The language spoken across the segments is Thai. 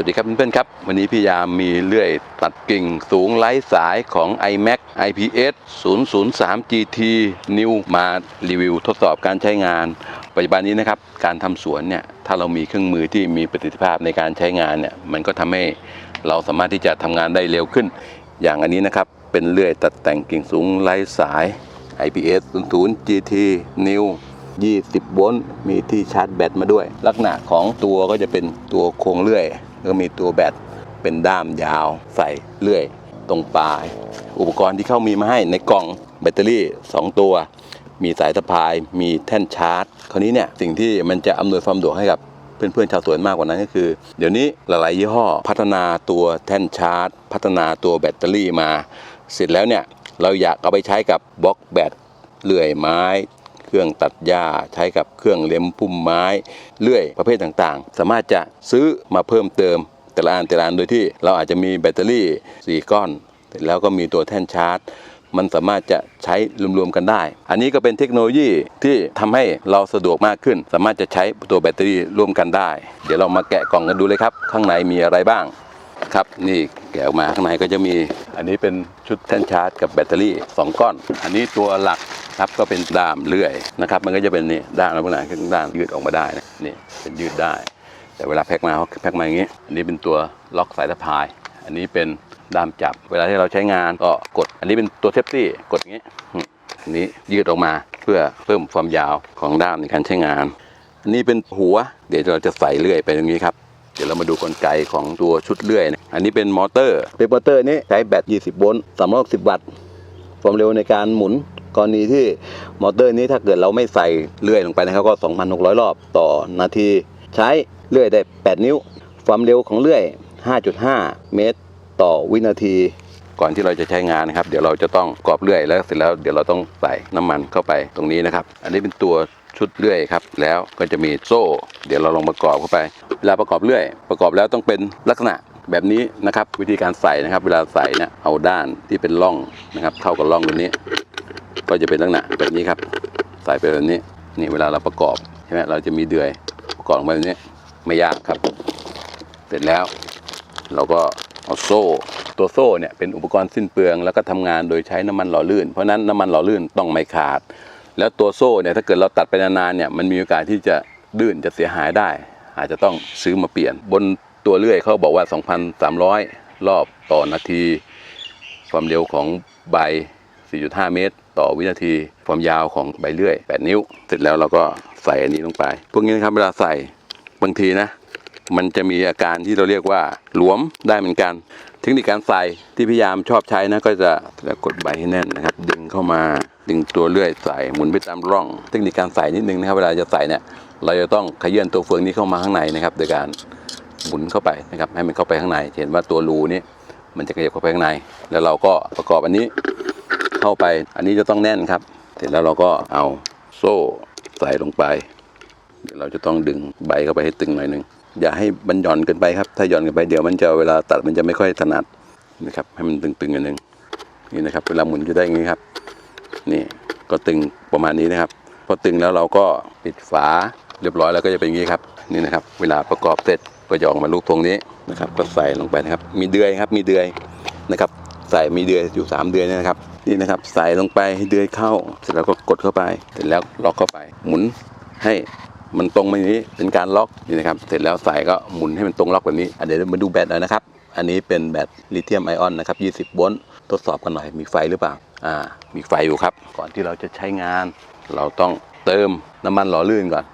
สวัสดีครับเพื่อนๆครับ วันนี้พี่ยามมีเลื่อยตัดกิ่งสูงไร้สายของ iMac IPS 003 GT New มารีวิวทดสอบการใช้งาน ปัจจุบันนี้นะครับ การทำสวนเนี่ย ถ้าเรามีเครื่องมือที่มีประสิทธิภาพในการใช้งานเนี่ย มันก็ทำให้เราสามารถที่จะทำงานได้เร็วขึ้น อย่างอันนี้นะครับ เป็นเลื่อยตัดแต่งกิ่งสูงไร้สาย IPS 00 GT New 20 โวลต์ มีที่ชาร์จแบตมาด้วย ลักษณะของตัวก็จะเป็นตัวโครงเลื่อย ก็มีตัวแบตเป็นด้ามยาวใส่เลื่อยตรงปลาย อุปกรณ์ที่เขามีมาให้ในกล่องแบตเตอรี่ 2 ตัว มีสายสะพาย มีแท่นชาร์จ คราวนี้เนี่ยสิ่งที่มันจะอำนวยความสะดวกให้กับเพื่อนๆชาวสวนมากกว่านั้นก็คือ เดี๋ยวนี้หลายๆยี่ห้อ พัฒนาตัวแท่นชาร์จ พัฒนาตัวแบตเตอรี่มา เสร็จแล้วเนี่ยเราอยากเอาไปใช้กับบล็อกแบตเลื่อยไม้ เครื่องตัดหญ้าใช้กับเครื่องเล็มพุ่มไม้เลื่อยประเภทต่างๆ สามารถจะซื้อมาเพิ่มเติมแต่ละอันแต่ละอันโดยที่เราอาจจะมีแบตเตอรี่ 4 ก้อน แล้วก็มีตัวแท่นชาร์จ มันสามารถจะใช้รวมๆกันได้ อันนี้ก็เป็นเทคโนโลยีที่ทำให้เราสะดวกมากขึ้น สามารถจะใช้ตัวแบตเตอรี่ร่วมกันได้ เดี๋ยวเรามาแกะกล่องกันดูเลยครับ ข้างในมีอะไรบ้างครับนี่แกะออกมาข้างในก็จะมี อันนี้เป็นชุดแท่นชาร์จกับแบตเตอรี่ 2 ก้อน อันนี้ตัวหลัก ครับก็เป็นด้ามเลื่อยนะครับมันก็จะเป็นนี่ด้ามลักษณะคือด้ามยืดออกมาได้นะนี่เป็นยืดได้ แต่เวลาแพ็คมาเขาแพ็คมาอย่างนี้ อันนี้เป็นตัวล็อกสายสะพาย อันนี้เป็นด้ามจับ เวลาที่เราใช้งานก็กด อันนี้เป็นตัวเซฟตี้กดอย่างนี้อันนี้ยืดออกมาเพื่อเพิ่มความยาวของด้ามในการใช้งาน อันนี้เป็นหัว เดี๋ยวเราจะใส่เลื่อยไปตรงนี้ครับเดี๋ยวเรามาดูกลไกของตัวชุดเลื่อยนะอันนี้เป็นมอเตอร์ เป็นมอเตอร์นี้ใช้แบต 20 โวลต์360 วัตต์ ความเร็วในการหมุน กรณีที่มอเตอร์นี้ถ้าเกิดเราไม่ใส่เลื่อยลงไปนะครับก็ 2,600 รอบต่อนาที ใช้เลื่อยได้ 8 นิ้ว ความเร็วของเลื่อย 5.5 เมตร ต่อวินาที ก่อนที่เราจะใช้งานนะครับ เดี๋ยวเราจะต้องกรอบเลื่อยแล้วเสร็จแล้วเดี๋ยวเราต้องใส่น้ำมันเข้าไปตรงนี้นะครับ อันนี้เป็นตัวชุดเลื่อยครับแล้วก็จะมีโซ่ เดี๋ยวเราลองประกอบเข้าไปเวลาประกอบเลื่อย ประกอบแล้วต้องเป็นลักษณะแบบนี้นะครับวิธีการใส่นะครับ เวลาใส่เนี่ยเอาด้านที่เป็นร่องนะครับ เข้ากับร่องตรงนี้ ก็จะเป็นลักษณะแบบนี้ครับใส่ไปแบบนี้นี่เวลาเราประกอบใช่ไหมเราจะมีเดือยประกอบลงไปแบบนี้ไม่ยากครับ เสร็จแล้ว เราก็เอาโซ่ตัวโซ่เนี่ยเป็นอุปกรณ์สิ้นเปลืองแล้วก็ทำงานโดยใช้น้ำมันหล่อลื่น เพราะฉะนั้นน้ำมันหล่อลื่นต้องไม่ขาด แล้วตัวโซ่เนี่ยถ้าเกิดเราตัดไปนานๆเนี่ยมันมีโอกาสที่จะดื้นจะเสียหายได้ อาจจะต้องซื้อมาเปลี่ยน บนตัวเลื่อยเขาบอกว่า 2,300 รอบต่อนาที ความเร็วของใบ 4.5 เมตร ต่อวินาทีความยาวของใบเลื่อย 8 นิ้ว เสร็จแล้วเราก็ใส่อันนี้ลงไป พวกนี้นะครับเวลาใส่บางทีนะ มันจะมีอาการที่เราเรียกว่าหลวมได้เหมือนกัน เทคนิคการใส่ที่พยายามชอบใช้นะก็จะกดใบให้แน่นนะครับ ดึงเข้ามาดึงตัวเลื่อยใส่หมุนไปตามร่อง เทคนิคการใส่นิดนึงนะครับ เวลาจะใส่เนี่ยเราจะต้องขยื่นตัวเฟืองนี้เข้ามาข้างในนะครับ โดยการหมุนเข้าไปนะครับให้มันเข้าไปข้างในเห็นว่าตัวรูนี้มันจะขยับเข้าไปข้างใน แล้วเราก็ประกอบอันนี้ เข้าไป อันนี้จะต้องแน่นครับ เสร็จแล้วเราก็เอาโซ่ใส่ลงไปเดี๋ยวเราจะต้องดึงใบเข้าไปให้ตึงหน่อยหนึงอย่าให้มันหย่อนเกินไปครับ ถ้าหย่อนเกินไปเดี๋ยวมันจะเวลาตัดมันจะไม่ค่อยถนัดนะครับ ให้มันตึงๆอันหนึ่งนี่นะครับ เวลาหมุนจะได้อย่างนี้ครับ นี่ก็ตึงประมาณนี้นะครับพอตึงแล้วเราก็ปิดฝาเรียบร้อยแล้วก็จะเป็นอย่างนี้ครับ นี่นะครับ เวลาประกอบเสร็จก็จะออกมาลูกทรงนี้นะครับ ก็ใส่ลงไปนะครับ มีเดือยครับ มีเดือยนะครับ ใส่มีเดือยอยู่สามเดือยเนี่ยนะครับ นี่นะครับใส่ลงไปให้เดือยเข้า เสร็จแล้วก็กดเข้าไป เสร็จแล้วล็อกเข้าไป หมุนให้มันตรงมาอย่างนี้เป็นการล็อกนี่นะครับ เสร็จแล้วใส่ก็หมุนให้มันตรงล็อกแบบนี้เดี๋ยวมาดูแบตหน่อยนะครับ อันนี้เป็นแบตลิเธียมไอออนนะครับ 20 โวลต์ทดสอบกันหน่อยมีไฟหรือเปล่าอ่า มีไฟอยู่ครับ ก่อนที่เราจะใช้งาน เราต้องเติมน้ำมันหล่อลื่นก่อน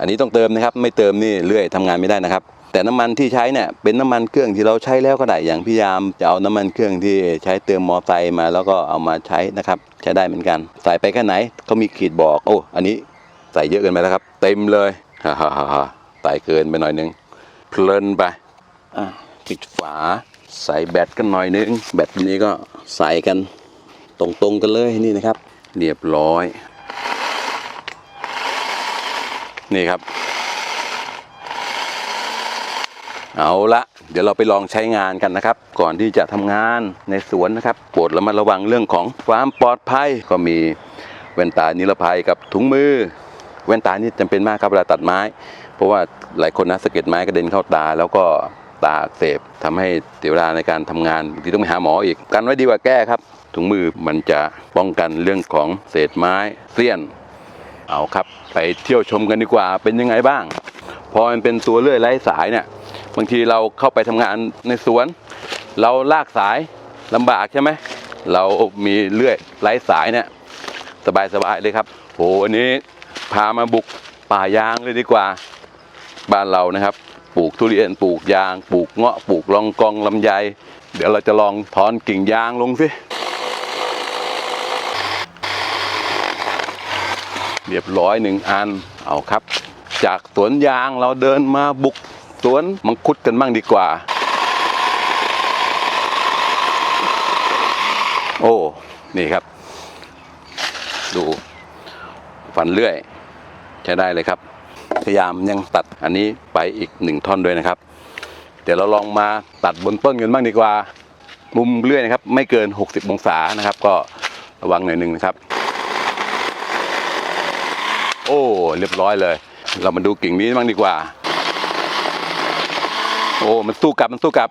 อันนี้ต้องเติมนะครับ ไม่เติมนี่เลื่อยทำงานไม่ได้นะครับ แต่น้ำมันที่ใช้เนี่ยเป็นน้ำมันเครื่องที่เราใช้แล้วก็ได้อย่างพยายามจะเอาน้ำมันเครื่องที่ใช้เติมมอไซค์มาแล้วก็เอามาใช้นะครับ ใช้ได้เหมือนกัน ใส่ไปแค่ไหนเขามีขีดบอก โอ้อันนี้ใส่เยอะเกินไปแล้วครับ เต็มเลยฮ่าฮ่าฮ่าฮ่าใส่เกินไปหน่อยนึงเพลินไปอะปิดฝา ใส่แบตกันหน่อยนึงแบตนี้ก็ใส่กันตรงๆกันเลยนี่นะครับ เรียบร้อย นี่ครับ เอาละเดี๋ยวเราไปลองใช้งานกันนะครับ ก่อนที่จะทำงานในสวนนะครับโปรดระมัดระวังเรื่องของความปลอดภัยก็มีแว่นตานิรภัยกับถุงมือ แว่นตานี่จำเป็นมากครับเวลาตัดไม้ เพราะว่าหลายคนนะสะเก็ดไม้กระเด็นเข้าตา แล้วก็ตาเสบทำให้เสียเวลาในการทำงานบางทีต้องไปหาหมออีกกันไว้ดีกว่าแก้ครับ ถุงมือมันจะป้องกันเรื่องของเศษไม้เสี้ยน เอาครับ ไปเที่ยวชมกันดีกว่าเป็นยังไงบ้าง พอมันเป็นตัวเลื่อยไร้สายเนี่ย บางทีเราเข้าไปทำงานในสวน เราลากสายลำบากใช่ไหมเรามีเลื่อยไร้สายเนี่ยสบายๆเลยครับโหอันนี้พามาบุกป่ายางเลยดีกว่า บ้านเรานะครับ ปลูกทุเรียนปลูกยาง ปลูกเงาะปลูกลองกองลำไย เดี๋ยวเราจะลองถอนกิ่งยางลงสิเรียบร้อยหนึ่งอันเอาครับ จากสวนยางเราเดินมาบุก สวนมังคุดกันบ้างดีกว่า โอ้ นี่ครับ ดูฟันเลื่อย ใช้ได้เลยครับ พยายามยังตัดอันนี้ไปอีกหนึ่งท่อนด้วยนะครับ เดี๋ยวเราลองมาตัดบนต้นกันบ้างดีกว่า มุมเลื่อยนะครับ ไม่เกิน 60 องศานะครับ ก็ระวังหน่อยหนึ่งนะครับ โอ้ เรียบร้อยเลย เรามาดูกิ่งนี้บ้างดีกว่า โอ้มันสู้กลับมันสู้กลับ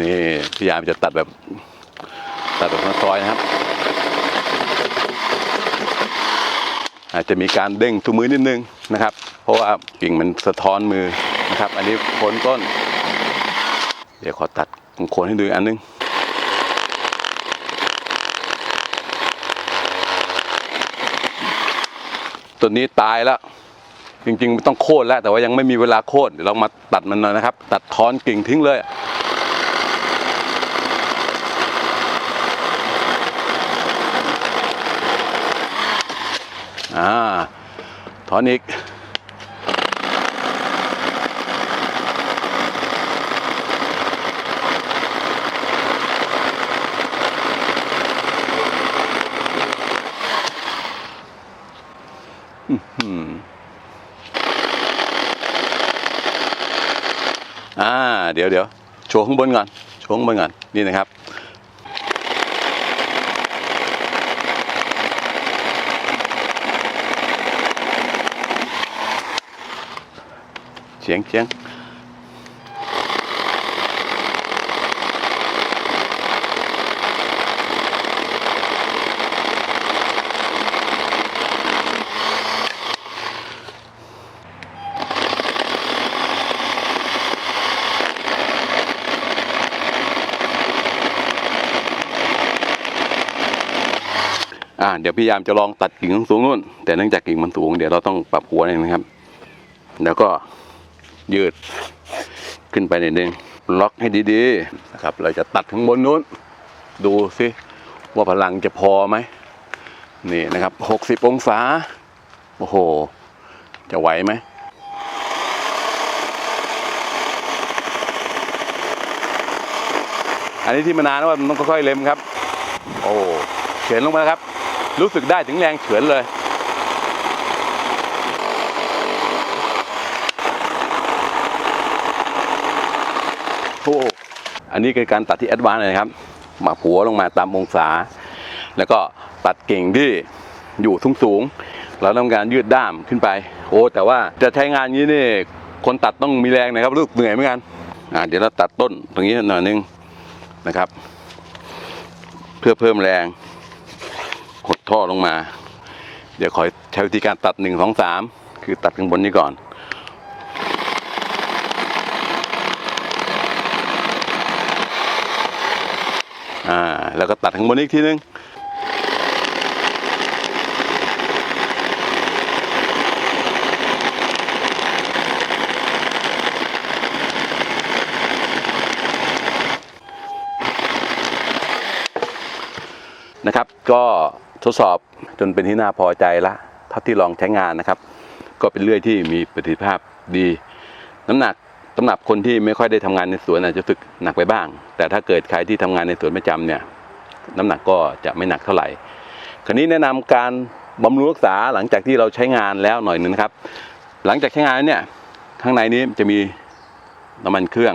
นี่พยายามจะตัดแบบ ตัดแบบซอยนะครับ อาจจะมีการเด้งทุกมือนิดนึงนะครับ เพราะว่ากิ่งมันสะท้อนมือนะครับ อันนี้โคนต้น เดี๋ยวขอตัดโคนให้ดูอันนึงตัวนี้ตายแล้ว จริงๆต้องโค่นแล้วแต่ว่ายังไม่มีเวลาโค่นเดี๋ยวเรามาตัดมันหน่อยนะครับ ตัดทอนกิ่งทิ้งเลยอ่าถอนอีก อื้อหืออ่า เดี๋ยวเดี๋ยวโชว์ข้างบนก่อนโชว์ข้างบนก่อนนี่นะครับเฉียงเฉียง อ่าเดี๋ยวพยายามจะลองตัดกิ่งสูงนู่น แต่เนื่องจากกิ่งมันสูงเดี๋ยวเราต้องปรับหัวหน่อยนะครับ แล้วก็ยืดขึ้นไปนิดนึงล็อกให้ดีๆนะครับ เราจะตัดข้างบนนู้น ดูสิว่าพลังจะพอไหมนี่นะครับหกสิบองศา โอ้โห จะไหวไหมอันนี้ที่มานานว่ามันต้องค่อยๆเล็มครับ โอ้เฉือนลงมาครับ รู้สึกได้ถึงแรงเฉือนเลย โอ้อันนี้คือการตัดที่แอดวานเลยครับ หมาหัวลงมาตามองศา แล้วก็ตัดกิ่งที่อยู่สูงสูงๆเราต้องการยืดด้ามขึ้นไป โอ้แต่ว่าจะใช้งานนี้นี่คนตัดต้องมีแรงนะครับรู้สึกเหนื่อยเหมือนกันอ่าเดี๋ยวเราตัดต้นตรงนี้หน่อยนึงนะครับ เพื่อเพิ่มแรง ท่อลงมา เดี๋ยวขอใช้วิธีการตัดหนึ่งสองสามคือตัดข้างบนนี้ก่อน อ่า แล้วก็ตัดข้างบนอีกทีนึงนะครับก็ ทดสอบจนเป็นที่น่าพอใจละเท่าที่ลองใช้งานนะครับ ก็เป็นเลื่อยที่มีประสิทธิภาพดี น้ำหนักสำหรับคนที่ไม่ค่อยได้ทำงานในสวนอาจจะรู้สึกหนักไปบ้าง แต่ถ้าเกิดใครที่ทำงานในสวนประจำเนี่ยน้ำหนักก็จะไม่หนักเท่าไหร่ คราวนี้แนะนำการบำรุงรักษาหลังจากที่เราใช้งานแล้วหน่อยหนึงนะครับ หลังจากใช้งานเนี่ยข้างในนี้จะมีน้ำมันเครื่อง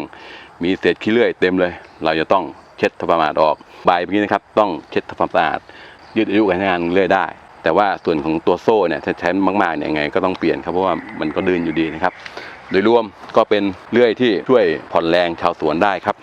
มีเศษขี้เลื่อยเต็มเลย เราจะต้องเช็ดทำความสะอาดออกใบแบบนี้นะครับ ต้องเช็ดทำความสะอาด ยืดอายุการใช้งานเรื่อยได้ แต่ว่าส่วนของตัวโซ่เนี่ยถ้าใช้มากๆเนี่ยไงก็ต้องเปลี่ยนครับเพราะว่ามันก็ดื้นอยู่ดีนะครับ โดยรวมก็เป็นเลื่อยที่ช่วยผ่อนแรงชาวสวนได้ครับ